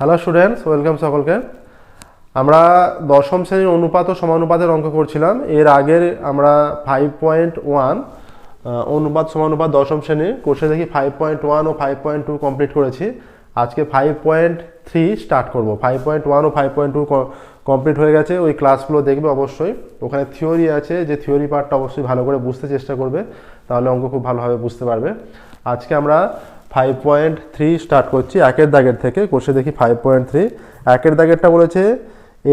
Hello students welcome সকলকে। আমরা দশম শ্রেণির অনুপাত ও সমানুপাতের অঙ্ক করছিলাম। এর আগের আমরা ফাইভ পয়েন্ট ওয়ান অনুপাত, সমানুপাত দশম শ্রেণির কোর্সে দেখি ফাইভ পয়েন্ট ওয়ান ও ফাইভ পয়েন্ট টু কমপ্লিট করেছি। আজকে ফাইভ পয়েন্ট থ্রি স্টার্ট করব। ফাইভ পয়েন্ট ওয়ান ও ফাইভ পয়েন্ট টু কমপ্লিট হয়ে গেছে। ওই ক্লাসগুলো দেখবে অবশ্যই। ওখানে থিওরি আছে, যে থিওরি পার্টটা অবশ্যই ভালো করে বুঝতে চেষ্টা করবে, তাহলে অঙ্ক খুব ভালোভাবে বুঝতে পারবে। আজকে আমরা ফাইভ পয়েন্ট থ্রি স্টার্ট করছি, একের দাগের থেকে। কোর্সে দেখি ফাইভ পয়েন্ট থ্রি একের দাগেরটা বলেছে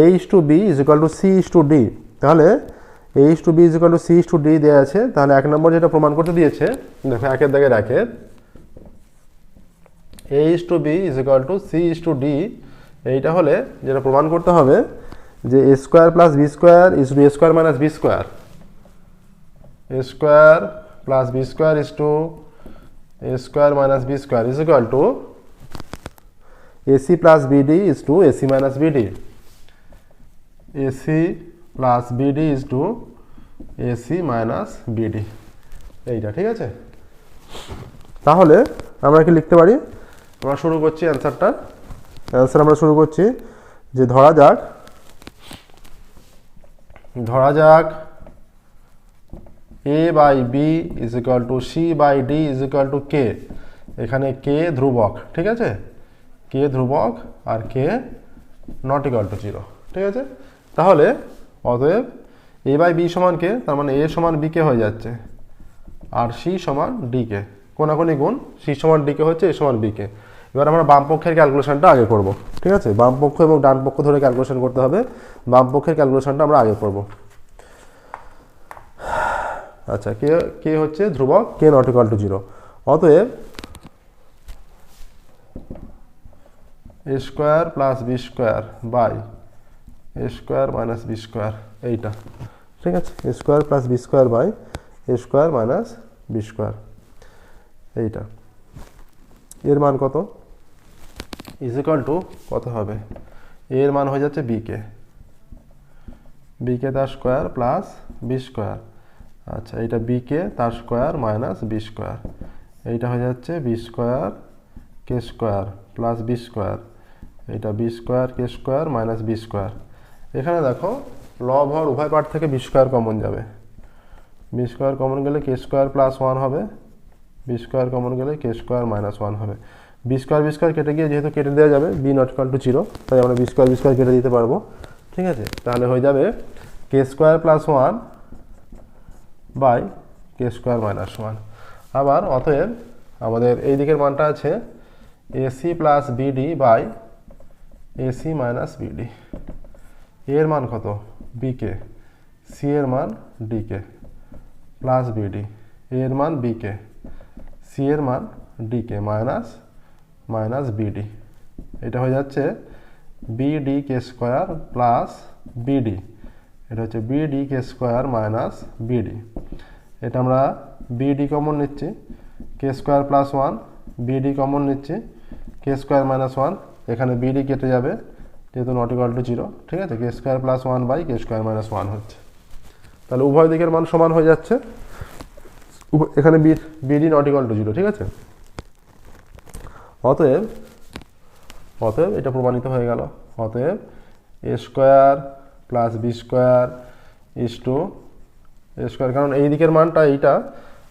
H to B is equal to C is to D তাহলে H to B is equal to C is to D দেওয়া আছে। তাহলে এক নম্বর যেটা প্রমাণ করতে দিয়েছে, দেখো একের দাগের একের। H to B is equal to C is to D এইটা হলে যেটা প্রমাণ করতে হবে যে A square plus B square is to A square minus B square A square plus B square is to a square minus b square is equal to ac plus bd is to ac minus bd ac plus bd is to ac minus bd এইটা ঠিক আছে তাহলে আমরা কি লিখতে পারি আমরা শুরু করছি অ্যান্সারটা অ্যান্সার আমরা শুরু করছি যে ধরা যাক ধরা যাক A by B is equal to C by D is equal to K এখানে কে ধ্রুবক, ঠিক আছে? কে ধ্রুবক আর K not equal to zero ঠিক আছে? তাহলে অতএব এ বাই বি সমান কে তার মানে এ সমান বি কে হয়ে যাচ্ছে। আর সি সমান ডি কে কোনাকুনি গুণ সি সমান ডি কে হচ্ছে এ সমান বি কে এবার আমরা বাম পক্ষের ক্যালকুলেশনটা আগে করব, ঠিক আছে? বাম পক্ষ এবং ডান পক্ষ ধরে ক্যালকুলেশন করতে হবে। বাম পক্ষের ক্যালকুলেশনটা আমরা আগে করব। আচ্ছা কে কে হচ্ছে ধ্রুবক? K not equal to zero অতএব A square plus B square by A square minus B square এইটা। ঠিক আছে? A square plus B square by A square minus B square এইটা। এর মান কত? ইজ ইকাল টু কত হবে? এর মান হয়ে যাচ্ছে বিকে বিকে তার স্কোয়ার প্লাস বি স্কোয়ার আচ্ছা এইটা বিকে তার স্কোয়ার মাইনাস বি স্কোয়ার এইটা হয়ে যাচ্ছে B square K square plus B square এইটা B square K square minus B square এখানে দেখো লব হওয়ার উভয় পার্ট থেকে বি স্কোয়ার কমন যাবে। বি স্কোয়ার কমন গেলে কে স্কোয়ার প্লাস ওয়ান হবে। বি স্কোয়ার কমন গেলে কে স্কোয়ার মাইনাস ওয়ান হবে। বি স্কোয়ার বি স্কোয়ার কেটে গিয়ে যেহেতু কেটে দেওয়া যাবে B not equal to zero তাই আমরা বি স্কোয়ার বি স্কোয়ার কেটে দিতে পারব। ঠিক আছে? তাহলে হয়ে যাবে K square plus one by K square minus one. আবার অতএব আমাদের এই দিকের মানটা আছে AC plus BD by AC minus BD এর মান কত? বিকে সি এর মান ডিকে প্লাস বিডি এর মান বিকে সি এর মান ডিকে মাইনাস মাইনাস বিডি এটা হয়ে যাচ্ছে BD K square plus BD এটা হচ্ছে BD K square minus BD এটা আমরা বিডি কমন নিচ্ছি। K square plus one BD common নিচ্ছি। কে স্কোয়ার মাইনাস ওয়ান এখানে বিডি কেটে যাবে, যেহেতু নট ইকাল টু জিরো ঠিক আছে? K square plus one by K square minus one হচ্ছে। তাহলে উভয় দিকের মান সমান হয়ে যাচ্ছে। এখানে BD not equal to zero ঠিক আছে? অতএব অতএব এটা প্রমাণিত হয়ে গেল। অতএব A square plus B square is to A square কারণ এই দিকের মানটা এইটা,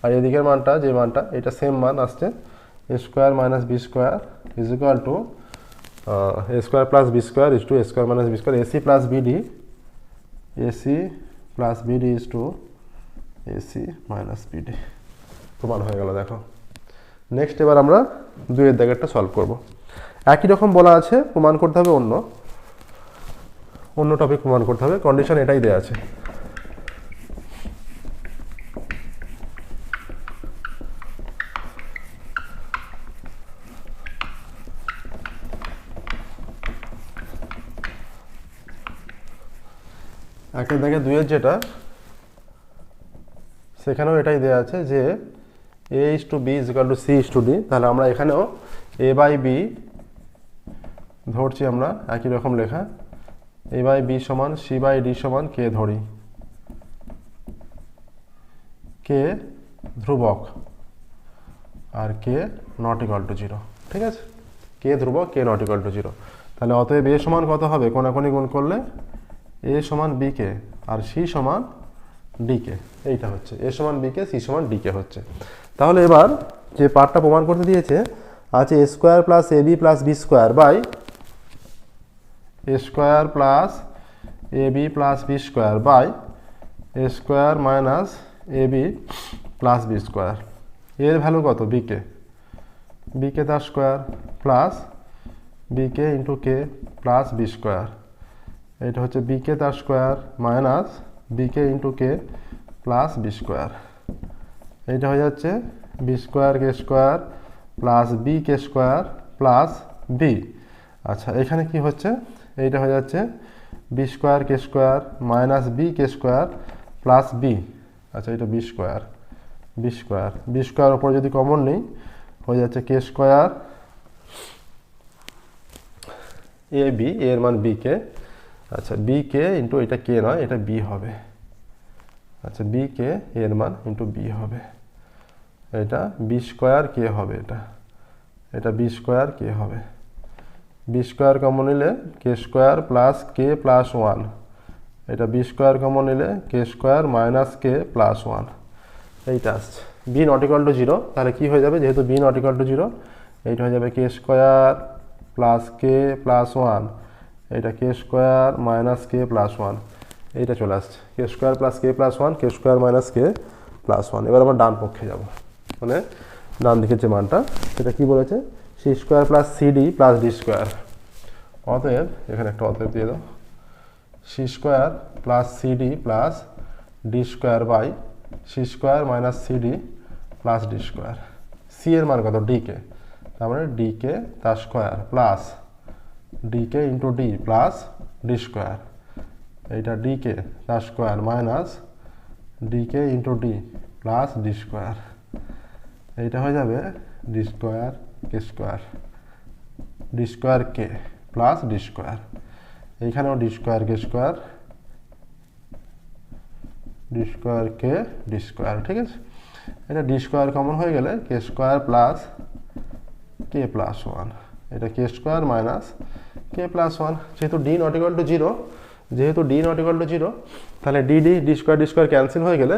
আর এই দিকের মানটা, যে মানটা, এটা সেম মান আসছে। A square minus B square is equal to A square plus B square is to A square minus B square AC plus BD AC plus BD is to AC minus BD প্রমাণ হয়ে গেল, দেখো। Next এবার আমরা দুইয়ের দাগেরটা solve করব। একই রকম বলা আছে, প্রমাণ করতে হবে অন্য। অন্য টপিক প্রমাণ করতে হবে। কন্ডিশন এটাই দেওয়া আছে। একের দাগে দুইয়ের যেটা, সেখানেও এটাই দেওয়া আছে যে A is to B is equal to C is to D তাহলে আমরা এখানেও এ বাই বি ধরছি আমরা, একই রকম লেখা। এ বাই বি সমান সি বাই ডি সমান কে ধরি। কে ধ্রুবক। আর K not equal to zero ঠিক আছে? কে ধ্রুবক K not equal to zero তাহলে অতএব এ সমান কত হবে? কোনাকুনি গুণ করলে এ সমান বি কে আর সি সমান ডি কে এইটা হচ্ছে। এ সমান বি কে সি সমান ডি কে হচ্ছে। তাহলে এবার যে পার্টটা প্রমাণ করতে দিয়েছে, আছে A square plus A B plus B square by square plus A B plus B square by square minus A B plus B square এর ভ্যালু কত? বিকে বিকে তার square plus BK into K plus B square এটা হচ্ছে বিকে তার square minus BK into K plus B square এইটা হয়ে যাচ্ছে B square K square plus B K square plus B আচ্ছা এখানে কি হচ্ছে? এইটা হয়ে যাচ্ছে B square K square minus B K square plus B আচ্ছা এটা B square B square B square ওপরে যদি কমন নেই, হয়ে যাচ্ছে কে স্কোয়ার এ বি এর মান বি কে আচ্ছা বি কে ইন্টু এটা কে নয়, এটা বি হবে। আচ্ছা বি কে এর মান ইন্টু বি হবে। এটা বি স্কোয়ার কে হবে এটা। এটা বি স্কোয়ার কে হবে। বি স্কোয়ার কমন নিলে K square plus K plus one এটা বি স্কোয়ার কমন নিলে K square minus K plus one এইটা আসছে। B not equal to zero তাহলে কী হয়ে যাবে? যেহেতু B not equal to zero এইটা হয়ে যাবে K square plus K plus one এটা K square minus K plus one এইটা চলে আসছে। K square plus K plus one K square minus K plus one এবার আমরা ডান পক্ষে যাব। মানে ডান দিকের যে মানটা, সেটা কি বলেছে? C square plus CD plus D square অতএব, এখানে একটা অতএব দিয়ে দাও। C square plus CD plus D square by C square minus CD plus D square C এর মান কত? ডি কে তার মানে ডি কে তার square plus D K into D plus D square এইটা ডি কে তার square minus D K into D plus D square এইটা হয়ে যাবে D square square D square K plus D square এইখানেও D square K square D square K D square ঠিক আছে? এটা D square common হয়ে গেলে K square plus K plus one এটা K square minus K plus one যেহেতু D not equal to zero যেহেতু D not equal to zero তাহলে D D D square D square cancel হয়ে গেলে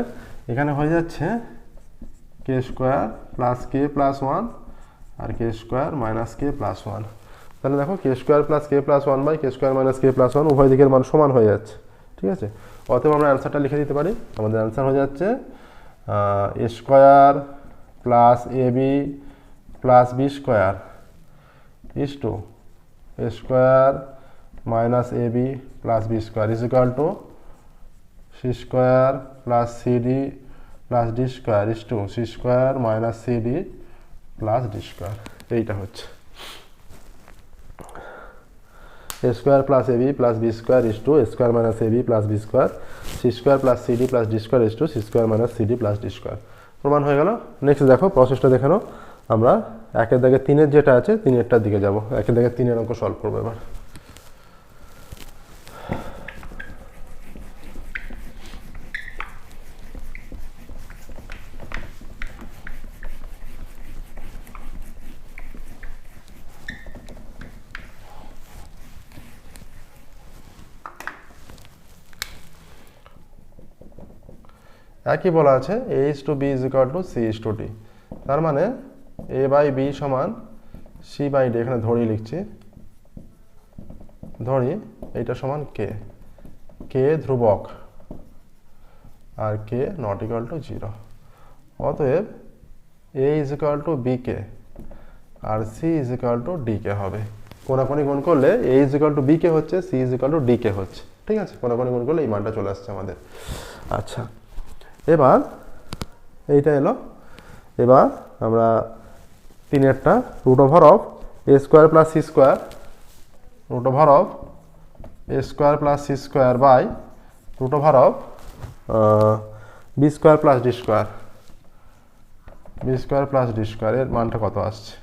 এখানে হয়ে যাচ্ছে K square plus K plus one আর K square minus K plus one তাহলে দেখো K square plus K plus one by K square minus K plus one উভয় দিকের মান সমান হয়ে যাচ্ছে, ঠিক আছে? অতএব আমরা অ্যান্সারটা লিখে দিতে পারি। আমাদের অ্যান্সার হয়ে যাচ্ছে a square plus a b plus b square is to a square minus a b plus b square is equal to c square plus c d plus d square is to c square minus c d plus d square এইটা হচ্ছে a square plus a b plus b square is to square minus a b plus b square c square plus c d plus d square is to c square minus c d plus d square প্রমাণ হয়ে গেল? Next দেখো প্রসেসটা দেখানো আমরা একের দাগে তিনের যেটা আছে, তিনেরটার দিকে যাব। একের দাগে তিনের অঙ্ক সলভ করব এবার। একই বলা আছে a is to b is equal to c is to d তার মানে এ বাই বি সমান সি বাই ডি এখানে ধরি লিখছি। ধরি এইটা সমান কে কে ধ্রুবক। আর k not equal to zero অতএব a is equal to b k R c is equal to d k হবে। কোনাকুনি গুণ করলে a is equal to b k হচ্ছে c is equal to d k হচ্ছে। ঠিক আছে? কোনাকুনি গুণ করলে এই মানটা চলে আসছে আমাদের। আচ্ছা। এবার এইটা এলো। এবার আমরা তিনেরটা root over of a square plus c square root over of a square plus c square by root over of b square plus d square b square plus d square এর মানটা কত আসছে?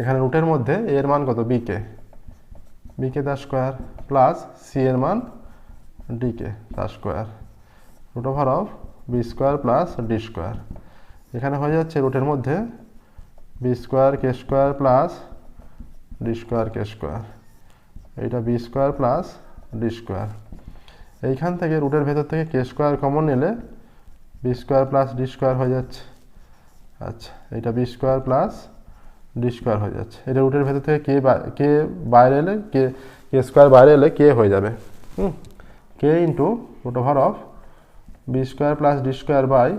এখানে রুটের মধ্যে এর মান কত? বিকে বিকে তার স্কোয়ার প্লাস সি এর মান ডিকে তার square root over of b square plus d square এখানে হয়ে যাচ্ছে রুটের মধ্যে b square k square plus d square k square এইটা b square plus d square এইখান থেকে রুটের ভেতর থেকে কে স্কোয়ার কমন নিলে b square plus d square হয়ে যাচ্ছে। আচ্ছা এটা b square plus d square হয়ে যাচ্ছে। এটা রুটের ভেতর থেকে কে কে বাইরে এলে কে কে স্কোয়ার বাইরে এলে কে হয়ে যাবে। হুম k into root over of b square plus d square by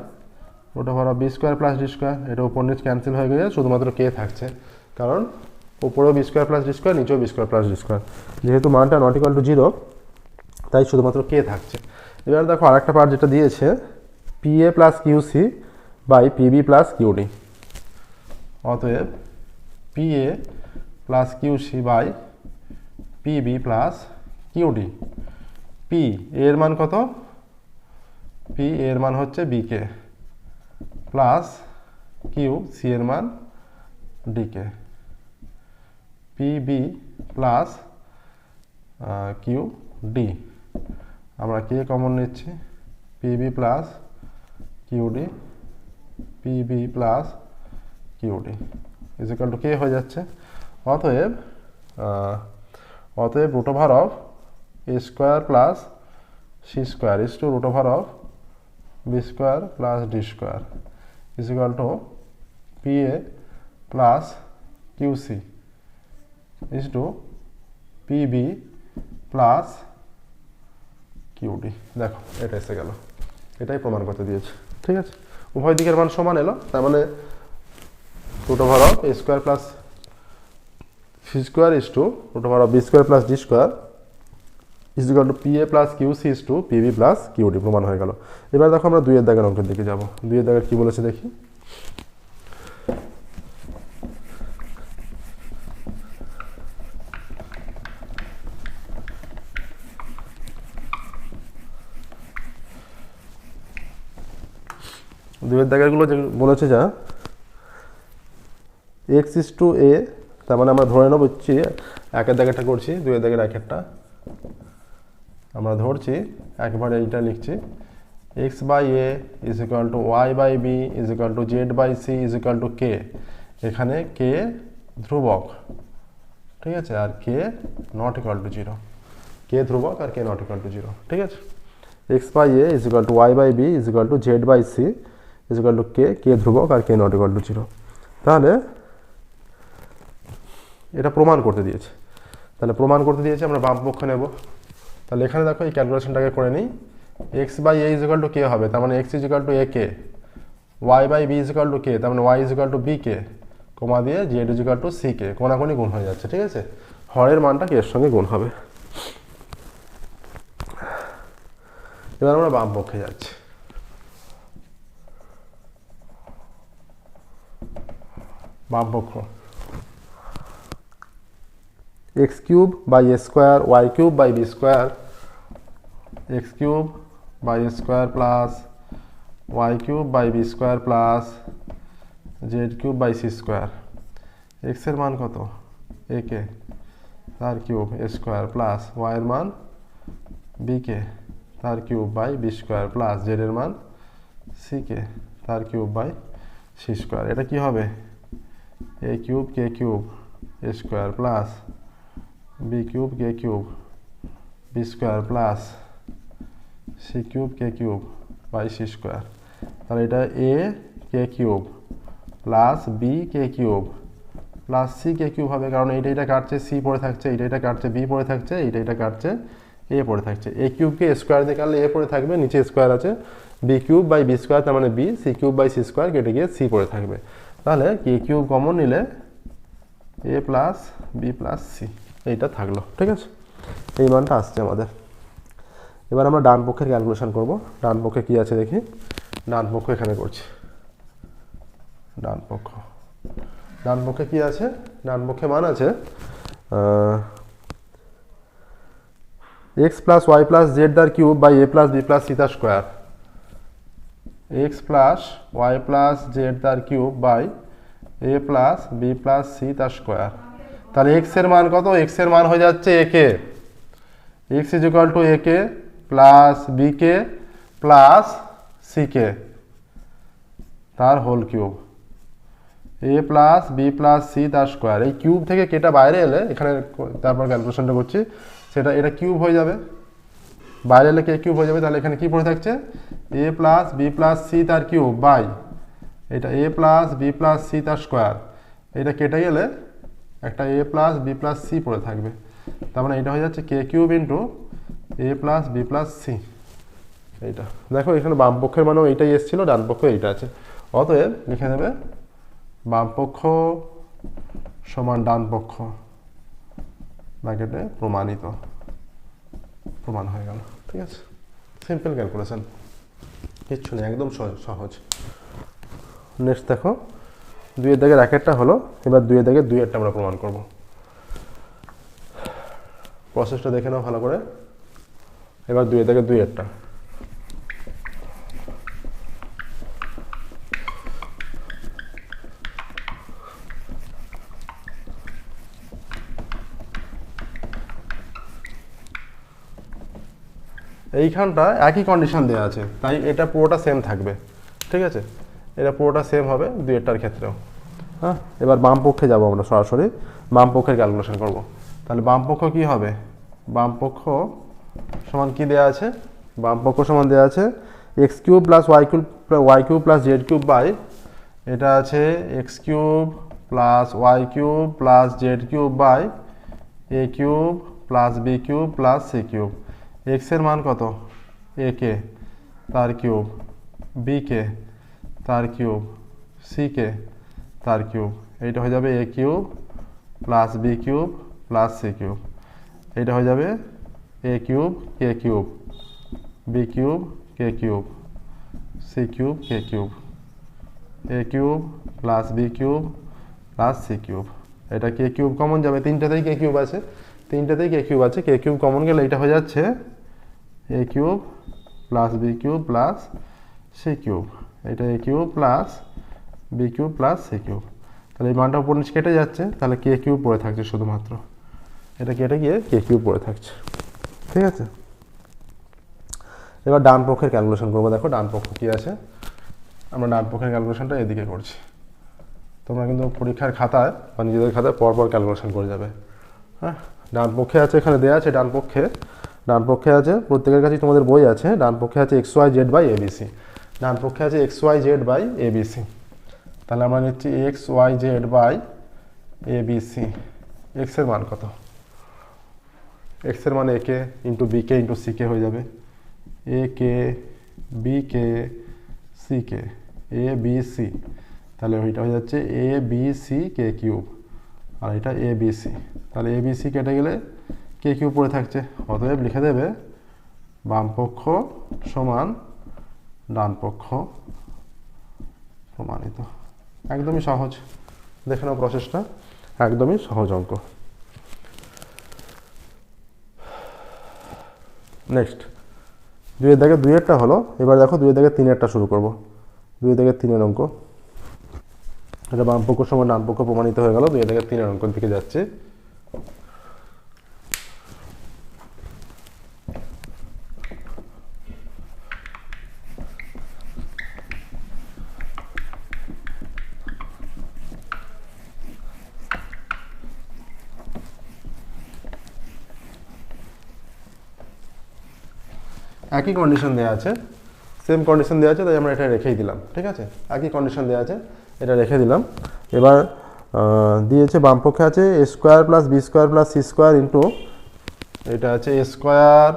root over b square plus d square এটা উপর নিচ ক্যান্সেল হয়ে গেছে, শুধুমাত্র কে থাকছে। কারণ উপরেও b square plus d square নিচেও b square plus d square যেহেতু মানটা নট ইকাল টু জিরো তাই শুধুমাত্র কে থাকছে। এবার দেখো আরেকটা পার্ট যেটা দিয়েছে p a plus q c by p b plus q d অতএব p a plus q c by p b plus q d p এর মান কত? পি এর মান হচ্ছে বিকে প্লাস কিউ সি এর মান d k p b plus q d আমরা কে কমন নিচ্ছি। P b plus q d p b plus q d is equal to k হয়ে যাচ্ছে। অতএব অতএব root over of a square plus c square is to root over of square plus d square is equal to p a plus q c is to p b plus q d দেখো, এটা এসে গেল। এটাই প্রমাণ করতে দিয়েছে। ঠিক আছে? উভয় দিকের মান সমান এলো, তার মানে root over of a square plus c square is to root over of b square plus d square is equal to p a plus q c is to p b plus q d প্রমাণ হয়ে গেল। এবার দেখো আমরা দুইয়ের দাগের অঙ্কের দিকে যাব। দুইয়ের দাগের কি বলেছে দেখি? দুইয়ের দাগেরগুলো যে বলেছে যা এক্স ইস টু এ তার মানে আমরা ধরে নেব হচ্ছে একের দাগেরটা করছি, দুইয়ের দাগের একেরটা। আমরা ধরছি, একবারে এইটা লিখছি x by a is equal to y by b is equal to z by c is equal to k এখানে কে ধ্রুবক, ঠিক আছে? আর k not equal to zero k ধ্রুবক আর k not equal to zero ঠিক আছে? X by a is equal to y by b is equal to z by c is equal to k k ধ্রুবক আর k not equal to zero তাহলে এটা প্রমাণ করতে দিয়েছে, তাহলে প্রমাণ করতে দিয়েছে, আমরা বাম পক্ষ নেব। তাহলে এখানে দেখো এই ক্যালকুলেশনটাকে করে নিই। X by a is equal to k হবে, তার মানে x is equal to a k y by b is equal to k তার মানে y is equal to b k comma দিয়ে z is equal to c k কোনাকুনি গুণ হয়ে যাচ্ছে, ঠিক আছে? হরের মানটা কে এর সঙ্গে গুণ হবে। এবার আমরা বাম পক্ষে যাচ্ছি। বাম পক্ষ। X cube by a square y cube by b square x cube by square plus y cube by b square plus z cube by c square এক্সের মান কত? এ কে তার কিউব এ স্কোয়ার প্লাস ওয়াইয়ের মান বি কে তার cube by b square plus জেডের মান C k তার cube by C square এটা কি হবে? A cube k cube a square plus b cube k cube b square plus c cube k cube by c square তাহলে এটা a k cube plus b k cube plus c k cube হবে, কারণ এইটা এটা কাটছে C পড়ে থাকছে, এইটা এটা কাটছে বি পড়ে থাকছে, এইটা এটা কাটছে এ পড়ে থাকছে। এ কিউবকে স্কোয়ার দিয়ে কাটলে এ পড়ে থাকবে, নিচে স্কোয়ার আছে। B cube by B square তার মানে B C cube by C square কেটে গিয়ে সি পড়ে থাকবে। তাহলে কে কিউব কমন নিলে a plus b plus c এইটা থাকল, ঠিক আছে? এই মানটা আসছে আমাদের। এবার আমরা ডান পক্ষের ক্যালকুলেশন করব। ডান পক্ষে কি আছে দেখি? ডান পক্ষ এখানে করছি। ডান পক্ষ। ডান পক্ষে কি আছে? ডান পক্ষে মান আছে x plus y plus z দার cube by a plus b plus c তার square x plus y plus z তার cube by a plus b plus c তার স্কোয়ার তাহলে এক্সের মান কত? এক্সের মান হয়ে যাচ্ছে a k x is equal to a k plus b k plus c k তার whole cube a plus b plus c তার স্কোয়ার এই কিউব থেকে কেটা বাইরে এলে, এখানে তারপর ক্যালকুলেশনটা করছি, সেটা, এটা কিউব হয়ে যাবে। বাইরে এলে কে কিউব হয়ে যাবে, তাহলে এখানে কি পড়ে থাকছে? A plus b plus c তার কিউব বাই এটা a plus b plus c তার স্কোয়ার এটা কেটে গেলে একটা a plus b plus c পড়ে থাকবে। তার মানে এটা হয়ে যাচ্ছে k cube into a plus b plus c এইটা। দেখো, এখানে বামপক্ষের মানেও এইটাই এসেছিল, ডান পক্ষ এইটা আছে। অতএব, লিখে দেবে বামপক্ষ সমান ডান পক্ষ। প্রমাণিত। প্রমাণ হয়ে গেল, ঠিক আছে? সিম্পল ক্যালকুলেশন কিচ্ছু নেই, একদম সহজ- নেক্সট দেখো, দুইয়ের দাগের একটা হলো, এবার দুইয়ের দাগের দুইয়েরটা আমরা প্রমাণ করব। প্রসেসটা দেখে নাও ভালো করে। এবার দুইয়ের দাগের দুইয়েরটা এইখানটা একই কন্ডিশন দেওয়া আছে, তাই এটা পুরোটা সেম থাকবে, ঠিক আছে? এটা পুরোটা সেম হবে দুইটার ক্ষেত্রেও। হ্যাঁ? এবার বাম পক্ষে যাব আমরা সরাসরি, বাম পক্ষের ক্যালকুলেশন করব। তাহলে বাম পক্ষ কি হবে? বাম পক্ষ সমান কি দেওয়া আছে? বাম পক্ষ সমান দেওয়া আছে x cube plus y cube y cube plus z cube by এটা আছে x cube plus y cube plus z cube by a cube plus b cube plus c cube এক্সের মান কত? এ কে তার কিউব বি কে তার কিউব সি কে তার cube এইটা হয়ে যাবে a cube plus b cube plus c cube এইটা হয়ে যাবে a cube k cube b cube k cube c cube k cube a cube plus b cube plus c cube এটা k cube common যাবে। তিনটাতেই K cube আছে। তিনটাতেই K cube আছে। কে cube common গেলে এটা হয়ে যাচ্ছে a cube plus b cube plus c cube এটা a cube plus b cube plus c cube তাহলে এই মানটা উপর নিচে কেটে যাচ্ছে। তাহলে কে কিউব পড়ে থাকছে শুধুমাত্র। এটা কেটে গিয়ে কে কিউব পড়ে থাকছে। ঠিক আছে? এবার ডান পক্ষের ক্যালকুলেশন করব। দেখো, ডান পক্ষ কী আছে? আমরা ডান পক্ষের ক্যালকুলেশনটা এদিকে করছি। তোমরা কিন্তু পরীক্ষার খাতায় বা নিজেদের খাতায় পরপর ক্যালকুলেশন করে যাবে। হ্যাঁ? ডান পক্ষে আছে, এখানে দেওয়া আছে ডান পক্ষে। ডান পক্ষে আছে, প্রত্যেকের কাছেই তোমাদের বই আছে। ডান পক্ষে আছে x y z by a b c ডান পক্ষে আছে x y z by a b c তাহলে আমরা নিচ্ছি x y z by a b c এক্সের মান কত? এক্সের মান a k into b k into c k হয়ে যাবে। A k b k c k a b c তাহলে ওইটা হয়ে যাচ্ছে a b c k cube আর এটা এ বি সি তাহলে এ বি সি কেটে গেলে কে কিউব পড়ে থাকছে। অতএব লিখে দেবে বাম পক্ষ সমান ডান পক্ষ প্রমাণিত। একদমই সহজ। দেখে নাও প্রসেসটা একদমই সহজ অঙ্ক। নেক্সট। দুইয়ের দাগে দুইয়েরটা হলো, এবার দেখো দুইয়ের দাগে তিনেরটা শুরু করব। দুইয়ের দাগে তিনের অঙ্ক। এটা বাম সময় নামপক্ষ প্রমাণিত হয়ে গেল দুইয়ের দাগে তিনের অঙ্কের দিকে যাচ্ছে। একই কন্ডিশন দেওয়া আছে সেম কন্ডিশন দেওয়া আছে, তাই আমরা এটা রেখেই দিলাম, ঠিক আছে? একই কন্ডিশন দেওয়া আছে, এটা রেখে দিলাম। এবার দিয়েছে বামপক্ষে আছে a square plus b square plus c square into এটা আছে a square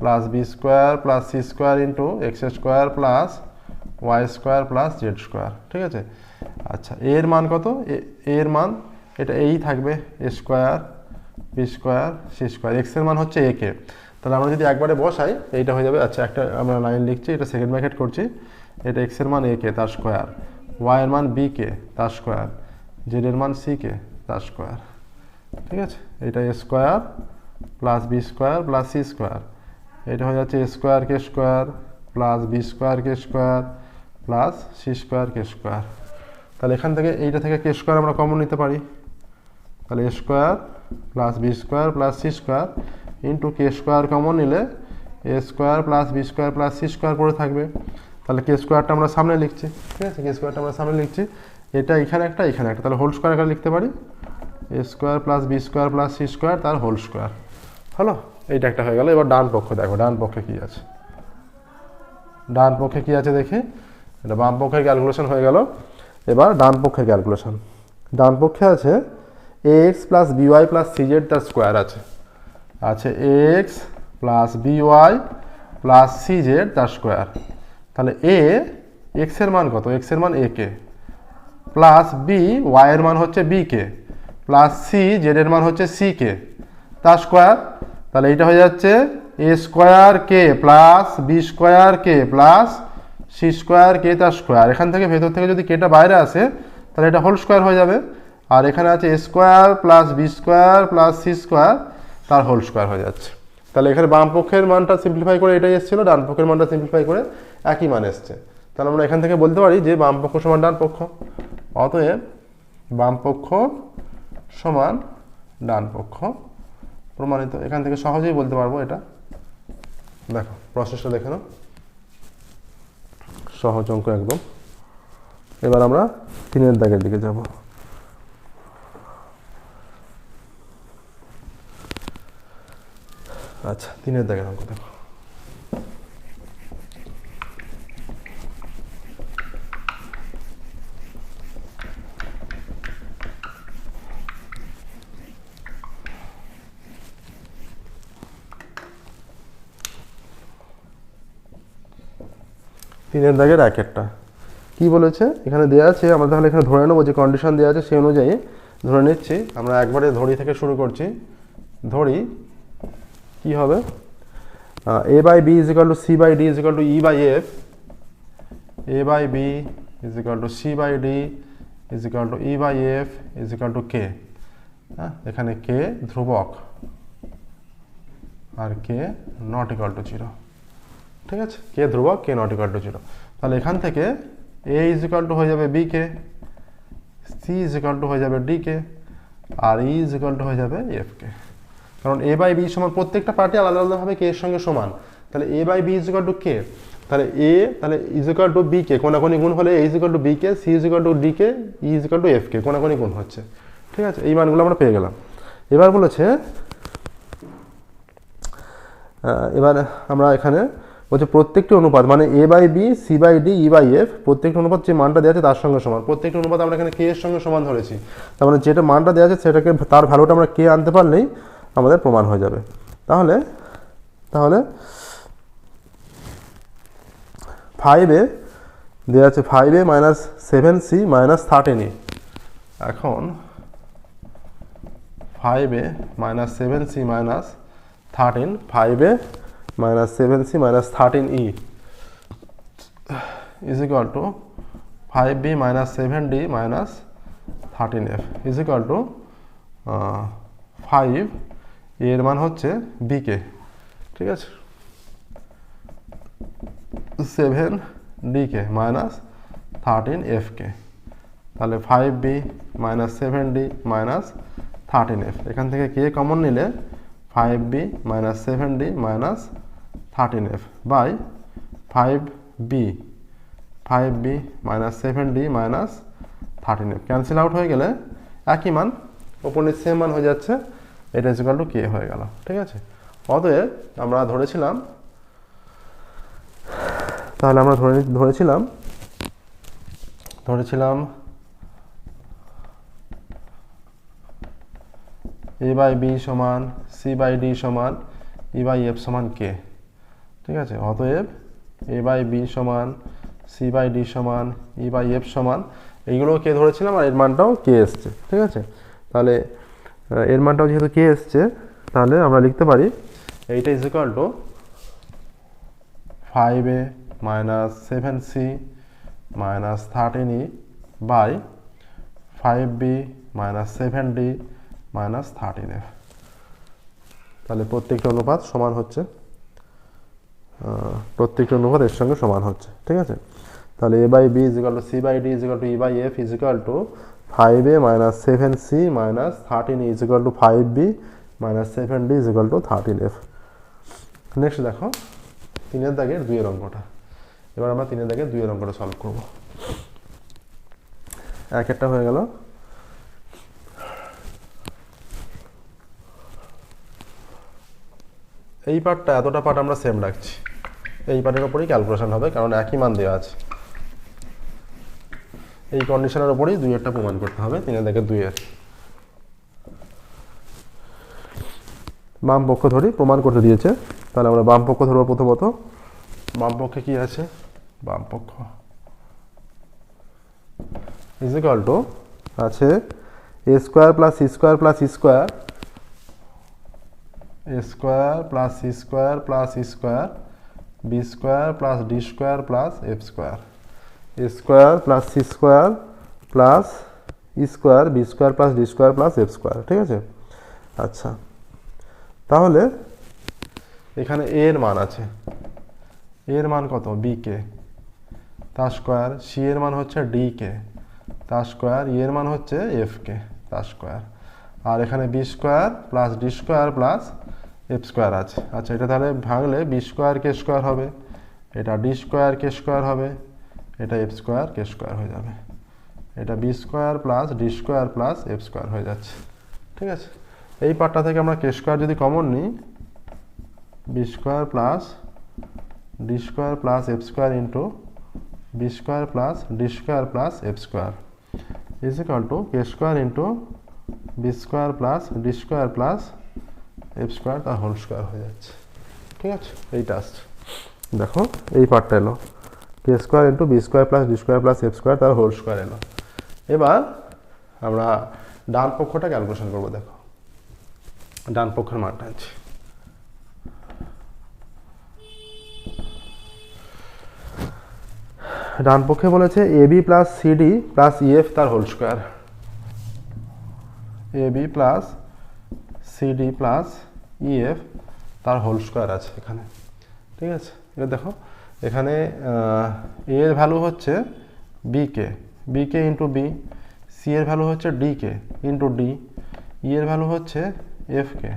plus b square plus c square into x square plus y square plus z square ঠিক আছে? আচ্ছা এর মান কত? এর মান, এটা এই থাকবে a square b square c square এক্সের মান হচ্ছে এ কে তাহলে আমরা যদি একবারে বসাই, এইটা হয়ে যাবে আচ্ছা একটা আমরা লাইন লিখছি, এটা সেকেন্ড ব্র্যাকেট করছি। এটা এক্সের মান এ কে তার স্কোয়ার ওয়াই এর মান বি কে তার স্কোয়ার জেডের মান সি কে তার স্কোয়ার ঠিক আছে? এটা a square plus b square plus c square এটা হয়ে যাচ্ছে a square k square plus b square k square plus c square k square তাহলে এখান থেকে, এইটা থেকে কে স্কোয়ার আমরা কমন নিতে পারি। তাহলে a square plus b square plus c square into k square common নিলে a square plus b square plus c square পড়ে থাকবে। তাহলে কে স্কোয়ারটা আমরা সামনে লিখছি, ঠিক আছে? কে স্কোয়ারটা আমরা সামনে লিখছি। এটা এখানে একটা এখানে একটা। তাহলে হোল স্কোয়ার লিখতে পারি। A square plus b square plus c square তার হোল স্কোয়ার হলো? এইটা একটা হয়ে গেল। এবার ডান পক্ষ দেখো, ডান পক্ষে কি আছে? ডান পক্ষে কি আছে দেখি? এটা বাম পক্ষের ক্যালকুলেশন হয়ে গেল। এবার ডান পক্ষের ক্যালকুলেশন ডান পক্ষে আছে a x plus b y plus CZ তার স্কোয়ার আছে। আছে x plus b y plus c z তার স্কোয়ার তাহলে এ এক্সের মান কত? এক্সের মান এ কে প্লাস বি ওয়াইয়ের মান হচ্ছে বি কে প্লাস সি জেডের মান হচ্ছে সি কে তার স্কোয়ার তাহলে এইটা হয়ে যাচ্ছে a square k plus b square k plus c square k তার স্কোয়ার এখান থেকে ভেতর থেকে যদি কেটা বাইরে আসে, তাহলে এটা হোল স্কোয়ার হয়ে যাবে। আর এখানে আছে a square plus b square plus c square তার হোল স্কোয়ার হয়ে যাচ্ছে। তাহলে এখানে বাম পক্ষের মানটা সিম্পলিফাই করে এটাই এসেছিল, ডান পক্ষের মানটা সিম্পলিফাই করে একই মান এসছে। তাহলে আমরা এখান থেকে বলতে পারি যে বাম পক্ষ সমান ডান পক্ষ। অতএব বাম পক্ষ সমান ডান পক্ষ প্রমাণিত। এখান থেকে সহজেই বলতে পারব এটা। দেখো প্রসেসটা দেখে নাও। সহজ অঙ্ক একদম। এবার আমরা তিনের দাগের দিকে যাব। আচ্ছা তিনের দাগের অঙ্ক দেখো। তিনের দাগের এক একটা। কি বলেছে? এখানে দেওয়া আছে, আমরা তাহলে এখানে ধরে নেব যে কন্ডিশন দেওয়া আছে সেই অনুযায়ী ধরে নিচ্ছি। আমরা একবারে ধরি থেকে শুরু করছি। ধরি কি হবে a by b is equal to c by d is equal to e by f a by b is equal to c by d is equal to e by f is equal to k হ্যাঁ এখানে কে ধ্রুবক আর k not equal to zero ঠিক আছে কে ধ্রুবক k not equal to zero তাহলে এখান থেকে a is equal to হয়ে যাবে b k c is equal to হয়ে যাবে ডি কে আর ই ইজ ইকাল টু হয়ে যাবে এফ কে কারণ এ বাই বি সমান প্রত্যেকটা পার্টি আলাদা আলাদাভাবে কে এর সঙ্গে সমান। তাহলে A by B is equal to K তাহলে এ তাহলে is equal to B K কোনাকোনি গুণ হলে A is equal to B K C is equal to D K E is equal to F K কোনাকোনি গুণ হচ্ছে। ঠিক আছে? এই মানগুলো আমরা পেয়ে গেলাম। এবার বলেছে এবার আমরা এখানে বলছে প্রত্যেকটি অনুপাত মানে A by B C by D E by F প্রত্যেকটি অনুপাত যে মানটা দেওয়া আছে তার সঙ্গে সমান। প্রত্যেকটি অনুপাত আমরা এখানে কে এর সঙ্গে সমান ধরেছি। তার মানে যেটা মানটা দেওয়া আছে সেটাকে, তার ভ্যালুটা আমরা কে আনতে পারলেই আমাদের প্রমাণ হয়ে যাবে। তাহলে তাহলে ফাইভে দেওয়া আছে ফাইভে minus seven C minus thirteen এখন ফাইভে minus seven C minus thirteen ফাইভে minus seven C minus thirteen E is equal to five B minus seven D minus thirteen F is equal to five এর মান হচ্ছে বিকে ঠিক আছে? Seven decay minus thirteen এফকে তাহলে five B minus seven D minus thirteen F এখান থেকে কে common নিলে five B minus seven D minus thirteen F by five B five B minus seven D minus thirteen F cancel out হয়ে গেলে একই মান ওপর same মান হয়ে যাচ্ছে এটা ইজিক্যাল টু কে হয়ে গেল, ঠিক আছে? অতএব আমরা ধরেছিলাম, তাহলে আমরা ধরে, ধরেছিলাম ধরেছিলাম এ বাই বি সমান সি বাই ডি সমান ই বাই এফ সমান কে ঠিক আছে? অতএব এ বাই বি সমান সি বাই ডি সমান ই বাই এফ সমান এইগুলো কে ধরেছিলাম? আর এর মানটাও কে এসছে, ঠিক আছে? তাহলে এর মানটাও যেহেতু কে এসছে, তাহলে আমরা লিখতে পারি এইটা is equal to five A minus seven C minus thirteen E by five B minus seven D minus thirteen F তাহলে প্রত্যেকটা অনুপাত সমান হচ্ছে প্রত্যেকটা অনুপাত এর সঙ্গে সমান হচ্ছে, ঠিক আছে? তাহলে A by B is equal to C by D is equal to E by F is equal to five A minus seven C minus thirteen is is equal to five B minus seven D is equal to thirteen F next দেখো, তিনের দাগের দুইয়ের অঙ্কটা। এবার আমরা তিনের দাগের দুইয়ের অঙ্কটা সলভ করব। এক একটা হয়ে গেল। এই পার্টটা এতটা পার্ট আমরা সেম রাখছি। এই পার্টের ওপরেই ক্যালকুলেশন হবে, কারণ একই মান দেওয়া আছে। এই কন্ডিশনের ওপরেই দুই একটা প্রমাণ করতে হবে তিনের দেখে দুইয়ের বাম পক্ষ ধরি প্রমাণ করতে দিয়েছে। তাহলে আমরা বাম পক্ষ ধরবো প্রথমত। বাম পক্ষে কি আছে? বাম পক্ষ। ইজ ইকাল টু আছে A square plus C square plus square A square plus C square plus square B square plus D square plus F square A square plus C square plus E square, B square plus D square plus F square, ঠিক আছে? আচ্ছা। তাহলে এখানে এ এর মান আছে। এর মান কত? B K. তার স্কোয়ার, সি এর মান হচ্ছে ডি কে। তার স্কোয়ার, ই এর মান হচ্ছে এফ কে তার স্কোয়ার। আর এখানে B square plus D square plus F square আছে। আচ্ছা এটা তাহলে ভাঙলে বি স্কোয়ার কে স্কোয়ার হবে। এটা ডি স্কোয়ার কে স্কোয়ার হবে। এটা এফ স্কোয়ার কে স্কোয়ার হয়ে যাবে। এটা B square plus D square plus F square হয়ে যাচ্ছে। ঠিক আছে? এই পার্টটা থেকে আমরা কে স্কোয়ার যদি কমন নিই B square plus D square plus F square into B square plus D square plus F square is equal to K square into B square plus D square plus F square তার whole square হয়ে যাচ্ছে। ঠিক আছে? এইটা আসছে দেখো, এই পার্টটা এলো। K square into B square plus D square plus F square তার হোল স্কোয়ার এলো। এবার আমরা ডান পক্ষটা ক্যালকুলেশন করব, দেখো। ডান পক্ষের মানটা আছে ডান পক্ষে বলেছে A B plus CD plus EF তার whole square. A B plus CD plus EF তার হোল স্কোয়ার আছে এখানে। ঠিক আছে? এটা দেখো, এখানে এ এর ভ্যালু হচ্ছে B K B K into B C এর ভ্যালু হচ্ছে D K into D E এর ভ্যালু হচ্ছে এফ কে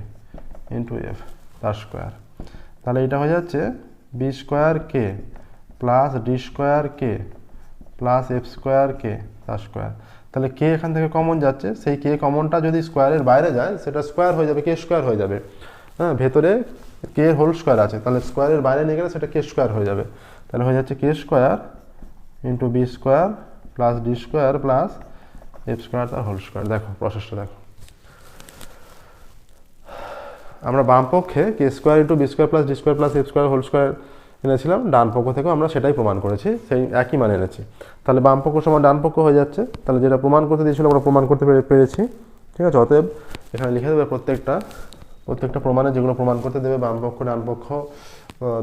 ইন্টু এফ তার স্কোয়ার তাহলে এটা হয়ে যাচ্ছে B square K plus D square K plus F square K তার স্কোয়ার তাহলে কে এখান থেকে কমন যাচ্ছে, সেই কে কমনটা যদি স্কোয়ারের বাইরে যায়, সেটা স্কোয়ার হয়ে যাবে কে স্কোয়ার হয়ে যাবে। হ্যাঁ ভেতরে কে হোল স্কোয়ার আছে, তাহলে স্কোয়ারের বাইরে নিয়ে গেলে সেটা কে স্কোয়ার হয়ে যাবে। তাহলে হয়ে যাচ্ছে K square into B square plus D square plus F square whole whole square দেখো প্রসেসটা দেখো। আমরা বাম পক্ষে K square into B square plus D square plus F square whole square এনেছিলাম, ডান পক্ষ থেকেও আমরা সেটাই প্রমাণ করেছি, সেই একই মান এনেছি। তাহলে বাম পক্ষ সমান ডান পক্ষ হয়ে যাচ্ছে। তাহলে যেটা প্রমাণ করতে দিয়েছিল, আমরা প্রমাণ করতে পেরে- পেরেছি। ঠিক আছে, অতএব এখানে লিখে দেবে প্রত্যেকটা প্রত্যেকটা প্রমাণে যেগুলো প্রমাণ করতে দেবে বাম পক্ষ, ডান পক্ষ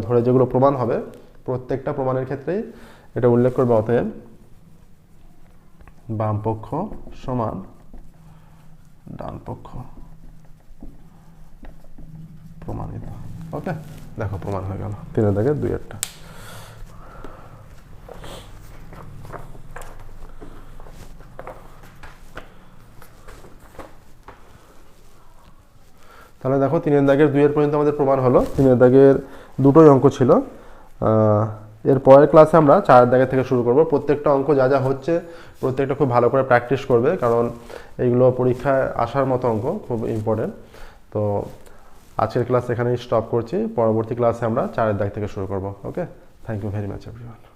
ধরে যেগুলো প্রমাণ হবে, প্রত্যেকটা প্রমাণের ক্ষেত্রেই এটা উল্লেখ করবে, অতএব বাম পক্ষ সমান ডান পক্ষ প্রমাণিত। ওকে দেখো, প্রমাণ হয়ে গেল। তিনের দাগে দুই একটা। তাহলে দেখো, তিনের দাগের দুইয়ের পর্যন্ত আমাদের প্রমাণ হলো। তিনের দাগের দুটোই অঙ্ক ছিল। এর পরের ক্লাসে আমরা চার দাগের থেকে শুরু করব। প্রত্যেকটা অঙ্ক যা যা হচ্ছে, প্রত্যেকটা খুব ভালো করে প্র্যাকটিস করবে, কারণ এইগুলো পরীক্ষায় আসার মতো অঙ্ক, খুব ইম্পর্টেন্ট তো আজকের ক্লাস এখানেই স্টপ করছি। পরবর্তী ক্লাসে আমরা চারের দাগ থেকে শুরু করব okay thank you very much everyone